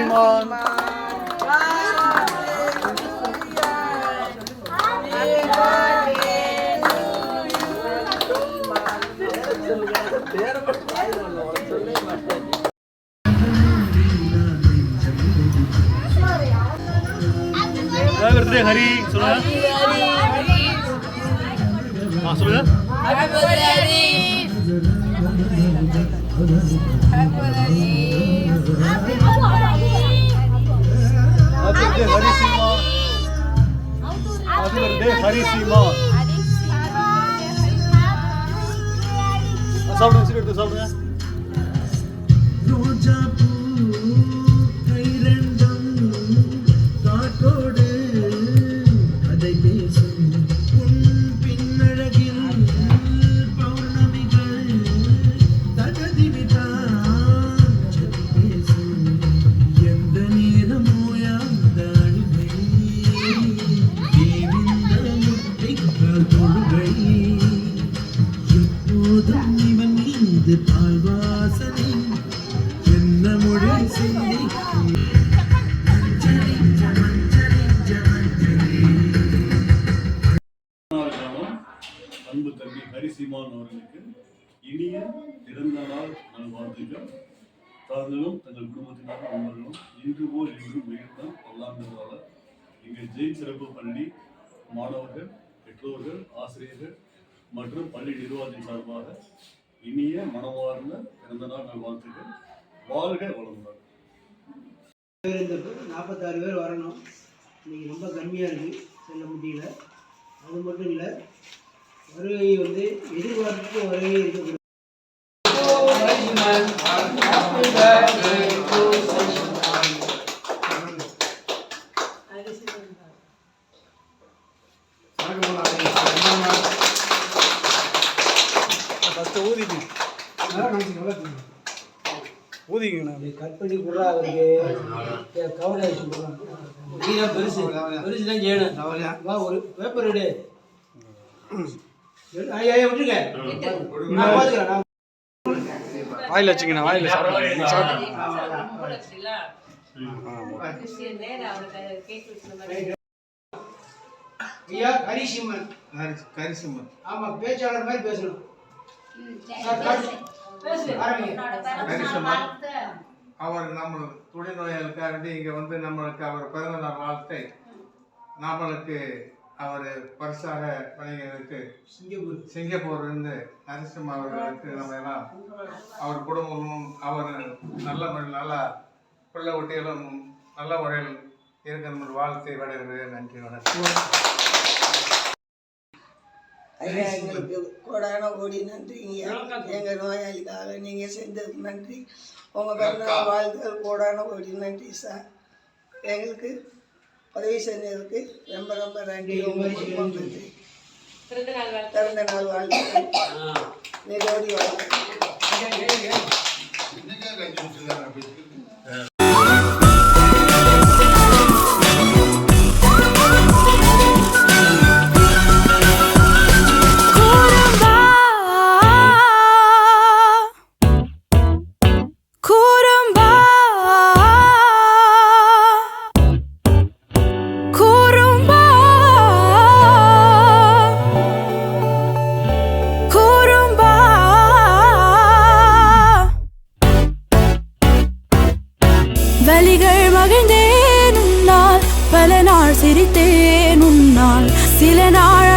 to Hari Simon. Happy birthday Hari. சொல்லுங்க. ஆ, சொல்லுங்க. Happy birthday हृदय हरी सीमा। आदि हृदय हरी सीमा। सब लोग सिगरेट तो सब लोग வாசனை என்ன மொழி சிந்திக்கும் அன்பு தம்பி ஹரிசிமான் அவர்களுக்கு இனிய பிறந்த நாள் நல்வாழ்த்துக்கள் தாங்களும் தங்கள் குடும்பத்தினர் அவர்களும் இன்று போல் இன்றும் உயிர்த்த பல்லாண்டுகளால் எங்கள் ஜெய் சிறப்பு பள்ளி மாணவர்கள் பெற்றோர்கள் ஆசிரியர்கள் மற்றும் பள்ளி நிர்வாகத்தின் சார்பாக இனிய மனமார்ந்த பிறந்த நாள் நல்வாழ்த்துக்கள். வாழ்க வளமுடன். இருந்திருக்கு நாற்பத்தாறு பேர் வரணும். இன்னைக்கு ரொம்ப கம்மியாக இருக்குது செல்ல முடியல. அது மட்டும் இல்லை வருகை வந்து எதிர்பார்ப்பு வருகை இருக்கக்கூடாது. ஃபஸ்ட்டு ஊதிக்கு ஊதிங்கண்ணா கட் பண்ணி கொடுறா அவருக்கு கவர் ஆகிட்டு கொடுறான் நீதான் பெருசு. பெருசு தான் செய்யணும் வா ஒரு பேப்பர் எடு. ஐயா விட்டுருங்க. நான் பார்த்துக்கிறேன் வாயில் வச்சுங்கண்ணா வாயில் சாப்பிடுங்க சாப்பிடுங்க ஐயா ஹரிசிம்மன் கரிசம்மன். ஆமா பேச்சாளர் மாதிரி பேசணும். அவர் நம்ம துணை நோயாளுக்காண்டி இங்கே வந்து நம்மளுக்கு அவர் பிறந்த நாள் வாழ்த்தை நம்மளுக்கு அவர் பரிசாக வழங்கியதற்கு சிங்கப்பூர். சிங்கப்பூர் இருந்து நரசிம்ம அவர்களுக்கு நம்ம எல்லாம் அவர் குடும்பமும் அவர் நல்ல முறையில் நல்லா பிள்ளை குட்டிகளும் நல்ல முறையில் இருக்கணும் வாழ்த்தை விடைகிறேன் நன்றி வணக்கம். ஐயா எங்களுக்கு கோடான கோடி நன்றிங்க. எங்கள் நோயாளிக்காக நீங்கள் செஞ்சதுக்கு நன்றி. உங்கள் பிறந்தநாள் வாழ்த்துக்கள். கோடான கோடி நன்றி சார். எங்களுக்கு உதவி செஞ்சதுக்கு ரொம்ப ரொம்ப நன்றி. உங்கள் குடும்பம் நன்றி. பிறந்த நாள் வாழ்த்துக்கள். நிரோதி வாழ்த்துக்கள். சிரித்தேன் உன்னால். சில நாள்